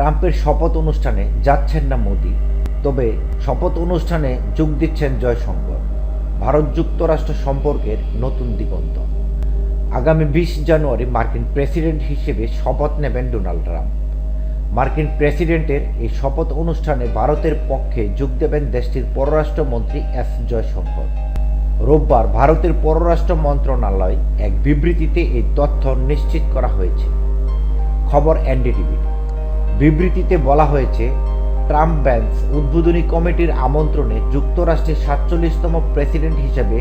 ট্রাম্পের শপথ অনুষ্ঠানে যাচ্ছেন না মোদি। তবে শপথ অনুষ্ঠানে যোগ দিচ্ছেন জয়শঙ্কর। ভারত যুক্তরাষ্ট্র সম্পর্কের নতুন দিগন্ত। আগামী বিশ জানুয়ারি মার্কিন প্রেসিডেন্ট হিসেবে শপথ নেবেন ডোনাল্ড ট্রাম্প। মার্কিন প্রেসিডেন্টের এই শপথ অনুষ্ঠানে ভারতের পক্ষে যোগ দেবেন দেশটির পররাষ্ট্রমন্ত্রী এস জয়শঙ্কর। রোববার ভারতের পররাষ্ট্র মন্ত্রণালয় এক বিবৃতিতে এই তথ্য নিশ্চিত করা হয়েছে। খবর এনডিটিভি বিবৃতিতে বলা হয়েছে, ট্রাম্প ব্যান্স উদ্বোধনী কমিটির আমন্ত্রণে যুক্তরাষ্ট্রের সাতচল্লিশতম প্রেসিডেন্ট হিসেবে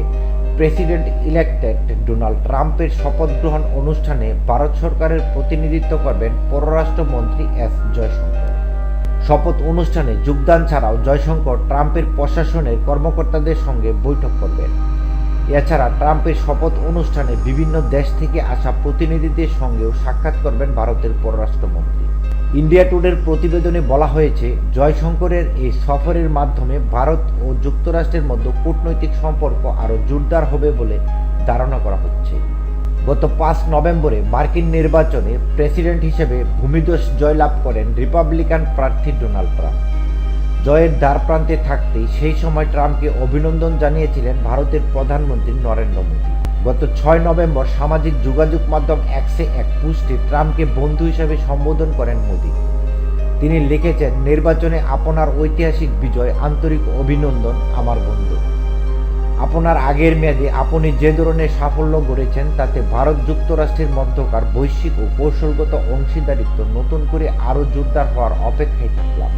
প্রেসিডেন্ট ইলেক্টেড ডোনাল্ড ট্রাম্পের শপথ গ্রহণ অনুষ্ঠানে ভারত সরকারের প্রতিনিধিত্ব করবেন পররাষ্ট্রমন্ত্রী এস জয়শঙ্কর। শপথ অনুষ্ঠানে যোগদান ছাড়াও জয়শঙ্কর ট্রাম্পের প্রশাসনের কর্মকর্তাদের সঙ্গে বৈঠক করবেন। এছাড়া ট্রাম্পের শপথ অনুষ্ঠানে বিভিন্ন দেশ থেকে আসা প্রতিনিধিদের সঙ্গেও সাক্ষাৎ করবেন ভারতের পররাষ্ট্রমন্ত্রী। ইন্ডিয়া টুডের প্রতিবেদনে বলা হয়েছে, জয়শঙ্করের এই সফরের মাধ্যমে ভারত ও যুক্তরাষ্ট্রের মধ্যে কূটনৈতিক সম্পর্ক আরও জোরদার হবে বলে ধারণা করা হচ্ছে। গত পাঁচ নভেম্বরে মার্কিন নির্বাচনে প্রেসিডেন্ট হিসেবে ভূমিদোষ জয়লাভ করেন রিপাবলিকান প্রার্থী ডোনাল্ড ট্রাম্প। জয়ের দ্বারপ্রান্তে থাকতেই সেই সময় ট্রাম্পকে অভিনন্দন জানিয়েছিলেন ভারতের প্রধানমন্ত্রী নরেন্দ্র মোদী। গত ছয় নভেম্বর সামাজিক যোগাযোগ মাধ্যম এক্সে এক পুস্টে ট্রাম্পকে বন্ধু হিসেবে সম্বোধন করেন মোদী। তিনি লিখেছেন, নির্বাচনে আপনার ঐতিহাসিক বিজয়, আন্তরিক অভিনন্দন আমার বন্ধু। আপনার আগের মেয়াদে আপনি যে ধরনের সাফল্য গড়েছেন, তাতে ভারত যুক্তরাষ্ট্রের মধ্যকার বৈশ্বিক ও কৌশলগত অংশীদারিত্ব নতুন করে আরও জোরদার হওয়ার অপেক্ষায় থাকলাম।